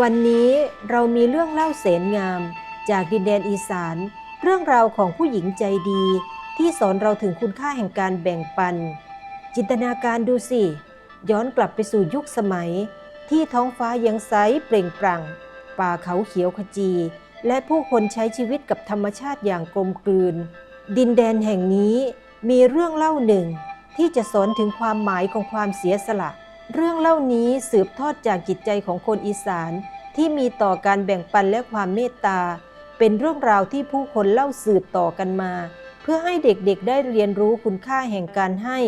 วันนี้เรามีเรื่องเล่าเสนงาม จากดินแดนอีสาน เรื่องราวของผู้หญิงใจดี ที่สอนเราถึงคุณค่าแห่งการแบ่งปัน จินตนาการดูสิ ย้อนกลับไปสู่ยุคสมัย ที่ท้องฟ้ายังใสเปล่งปลั่ง ป่าเขาเขียวขจี และผู้คนใช้ชีวิตกับธรรมชาติอย่างกลมกลืน ดินแดนแห่งนี้มีเรื่องเล่าหนึ่ง ที่จะสอนถึงความหมายของความเสียสละ เรื่องเล่านี้สืบทอดจากจิตใจของคนอีสานที่มีต่อการแบ่งปันและความเมตตา เป็นเรื่องราวที่ผู้คนเล่าสืบต่อกันมา เพื่อให้เด็กๆได้เรียนรู้คุณค่าแห่งการให้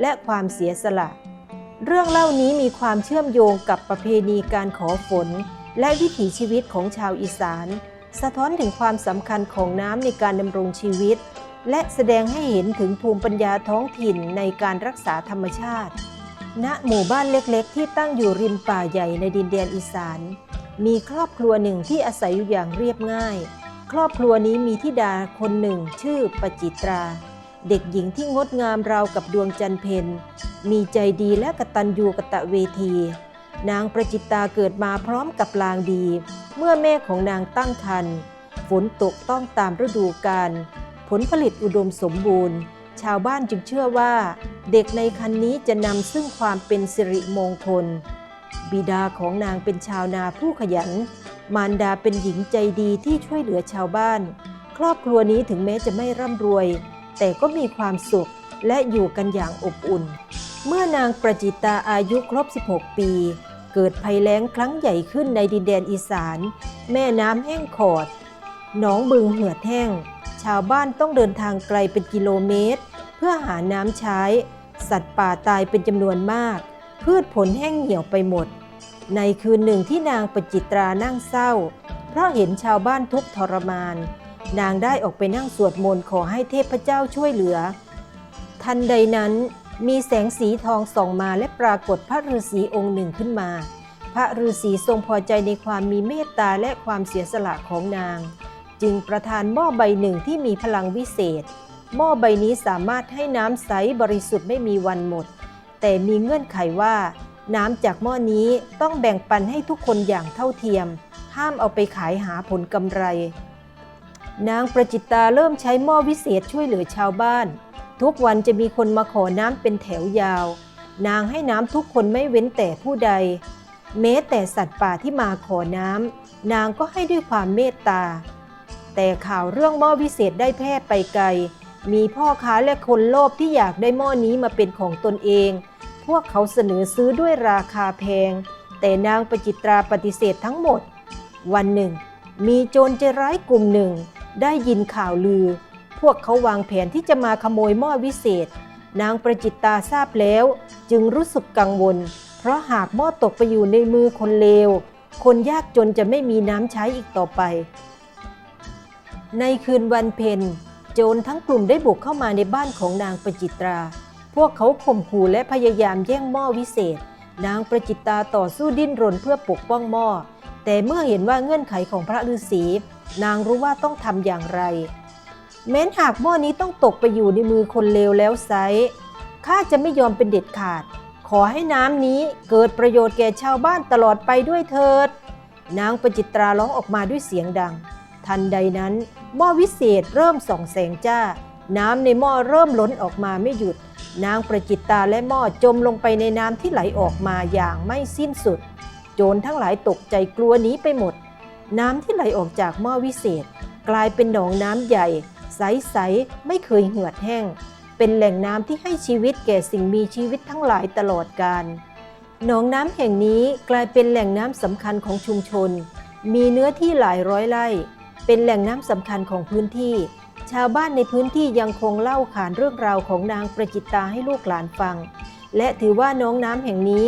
และความเสียสละ เรื่องเล่านี้มีความเชื่อมโยงกับประเพณีการขอฝน และวิถีชีวิตของชาวอีสาน สะท้อนถึงความสำคัญของน้ำในการดำรงชีวิต และแสดงให้เห็นถึงภูมิปัญญาท้องถิ่นในการรักษาธรรมชาติ ณหมู่บ้านเล็กๆ ที่ตั้งอยู่ริมป่าใหญ่ในดินแดนอีสาน มีครอบครัวหนึ่งที่อาศัยอยู่อย่างเรียบง่าย ครอบครัวนี้มีธิดาคนหนึ่งชื่อปจิตรา เด็กหญิงที่งดงามราวกับดวงจันทร์เพนมีใจดีและกตัญญูกะตะเวที นางประจิตาเกิดมาพร้อมกับลางดี เมื่อแม่ของนางตั้งครรภ์ฝนตกต้องตามฤดูกาลผลผลิตอุดมสมบูรณ์ ชาวบ้านจึงเชื่อว่า เด็กในคันนี้จะนำซึ่งความเป็นสิริมงคล บิดาของนางเป็นชาวนาผู้ขยัน มารดาเป็นหญิงใจดีที่ช่วยเหลือชาวบ้าน ครอบครัวนี้ถึงแม้จะไม่ร่ำรวย แต่ก็มีความสุขและอยู่กันอย่างอบอุ่น เมื่อนางประจิตาอายุครบ 16 ปี เกิดภัยแล้งครั้งใหญ่ขึ้นในดินแดนอีสาน แม่น้ำแห้งขอด หนองบึงเหือดแห้ง ชาวบ้านต้องเดินทางไกลเป็นกิโลเมตร เพื่อหาน้ำใช้ สัตว์ป่าตายเป็นจำนวนมาก พืชผลแห้งเหี่ยวไปหมด ในคืนหนึ่งที่นางปจิตรานั่งเศร้า เพราะเห็นชาวบ้านทุกทรมาน นางได้ออกไปนั่งสวดมนต์ขอให้เทพเจ้าช่วยเหลือ ทันใดนั้นมีแสงสีทองส่องมาและปรากฏพระฤาษีองค์หนึ่งขึ้นมา พระฤาษีทรงพอใจในความมีเมตตาและความเสียสละของนาง จึงประทานหม้อใบหนึ่งที่มีพลังวิเศษ หม้อใบนี้สามารถให้น้ำใสบริสุทธิ์ไม่มีวันหมด แต่มีเงื่อนไขว่า น้ำจากหม้อนี้ต้องแบ่งปันให้ทุกคนอย่างเท่าเทียม ห้ามเอาไปขายหาผลกำไร นางประจิตตาเริ่มใช้หม้อวิเศษช่วยเหลือชาวบ้าน ทุกวันจะมีคนมาขอน้ำเป็นแถวยาว นางให้น้ำทุกคนไม่เว้นแต่ผู้ใดแม้แต่สัตว์ป่าที่มาขอน้ำนางก็ให้ด้วยความเมตตา แต่ข่าวเรื่องหม้อวิเศษได้แพร่ไปไกล มีพ่อค้าและคนโลภที่อยากได้หม้อนี้มาเป็นของตนเอง พวกเขาเสนอซื้อด้วยราคาแพง แต่นางประจิตราปฏิเสธทั้งหมด วันหนึ่ง มีโจรใจร้ายกลุ่มหนึ่ง ได้ยินข่าวลือ พวกเขาวางแผนที่จะมาขโมยหม้อวิเศษ นางประจิตตาทราบแล้ว จึงรู้สึกกังวล เพราะหากหม้อตกไปอยู่ในมือคนเลว คนยากจนจะไม่มีน้ำใช้อีกต่อไป ในคืนวันเพ็ญโจรทั้งกลุ่มได้บุกเข้ามาในบ้านของนางประจิตรา พวกเขาข่มขู่และพยายามแย่งหม้อวิเศษ นางประจิตตาต่อสู้ดิ้นรนเพื่อปกป้องหม้อ แต่เมื่อเห็นว่าเงื่อนไขของพระฤาษี นางรู้ว่าต้องทำอย่างไร แม้นหากหม้อนี้ต้องตกไปอยู่ในมือคนเลวแล้วไซข้าจะไม่ยอมเป็นเด็ดขาด ขอให้น้ำนี้เกิดประโยชน์แก่ชาวบ้านตลอดไปด้วยเถิด นางประจิตราร้องออกมาด้วยเสียงดัง ทันใดนั้น หม้อวิเศษเริ่มส่องแสงจ้า น้ำในหม้อเริ่มล้นออกมาไม่หยุด นางประจิตตาและหม้อจมลงไปในน้ำที่ไหลออกมาอย่างไม่สิ้นสุด โจรทั้งหลายตกใจกลัวหนีไปหมด น้ำที่ไหลออกจากหม้อวิเศษ กลายเป็นหนองน้ำใหญ่ ใสๆไม่เคยเหือดแห้ง เป็นแหล่งน้ำที่ให้ชีวิตแก่สิ่งมีชีวิตทั้งหลายตลอดกาลหนองน้ำแห่งนี้กลายเป็นแหล่งน้ำสำคัญของชุมชน มีเนื้อที่หลายร้อยไร่ เป็นแหล่งน้ำสำคัญของพื้นที่ ชาวบ้านในพื้นที่ยังคงเล่าขานเรื่องราวของนางประจิตตาให้ลูกหลานฟัง และถือว่าน้องน้ำแห่งนี้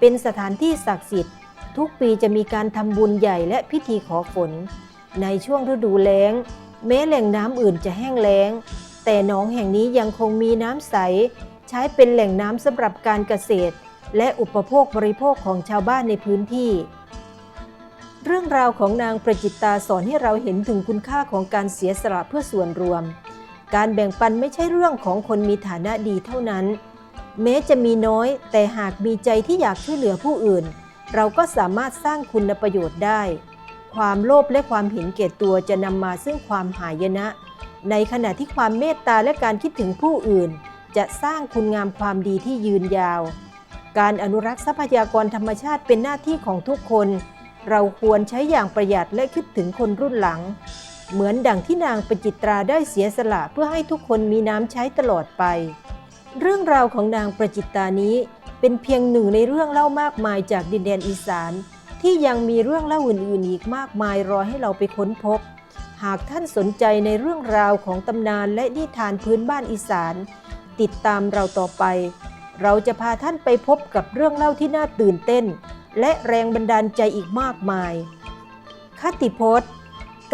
เป็นสถานที่ศักดิ์สิทธิ์ ทุกปีจะมีการทำบุญใหญ่และพิธีขอฝน ในช่วงฤดูแล้ง แม้แหล่งน้ำอื่นจะแห้งแล้ง แต่หนองแห่งนี้ยังคงมีน้ำใส ใช้เป็นแหล่งน้ำสำหรับการเกษตร และอุปโภคบริโภคของชาวบ้านในพื้นที่ เรื่องราวของนางประจิตตาสอนให้เราเห็นถึงคุณค่าของการเสียสละเพื่อส่วนรวม การแบ่งปันไม่ใช่เรื่องของคนมีฐานะดีเท่านั้น แม้จะมีน้อยแต่หากมีใจที่อยากช่วยเหลือผู้อื่น เราก็สามารถสร้างคุณประโยชน์ได้ ความโลภและความเห็นแก่ตัวจะนำมาซึ่งความหายนะ ในขณะที่ความเมตตาและการคิดถึงผู้อื่น จะสร้างคุณงามความดีที่ยืนยาว การอนุรักษ์ทรัพยากรธรรมชาติเป็นหน้าที่ของทุกคน เราควรใช้อย่างประหยัดและคิดถึงคนรุ่นหลัง เหมือนดังที่นางปจิตราได้เสียสละเพื่อให้ทุกคนมีน้ำใช้ตลอดไป เรื่องราวของนางประจิตานี้เป็นเพียงหนึ่งในเรื่องเล่ามากมายจากดินแดนอีสาน ที่ยังมีเรื่องเล่าอื่นๆอีกมากมายรอให้เราไปค้นพบ หากท่านสนใจในเรื่องราวของตำนานและนิทานพื้นบ้านอีสาน ติดตามเราต่อไป เราจะพาท่านไปพบกับเรื่องเล่าที่น่าตื่นเต้น และแรงบันดาลใจอีกมากมาย คติพจน์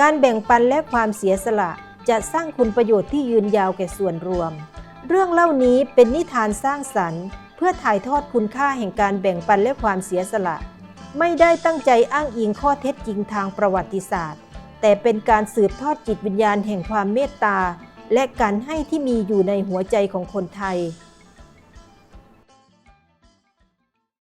การแบ่งปันและความเสียสละจะสร้างคุณประโยชน์ที่ยืนยาวแก่ส่วนรวม เรื่องเล่านี้เป็นนิทานสร้างสรรค์ เพื่อถ่ายทอดคุณค่าแห่งการแบ่งปันและความเสียสละ ไม่ได้ตั้งใจอ้างอิงข้อเท็จจริงทางประวัติศาสตร์ แต่เป็นการสืบทอดจิตวิญญาณแห่งความเมตตา และการให้ที่มีอยู่ในหัวใจของคนไทย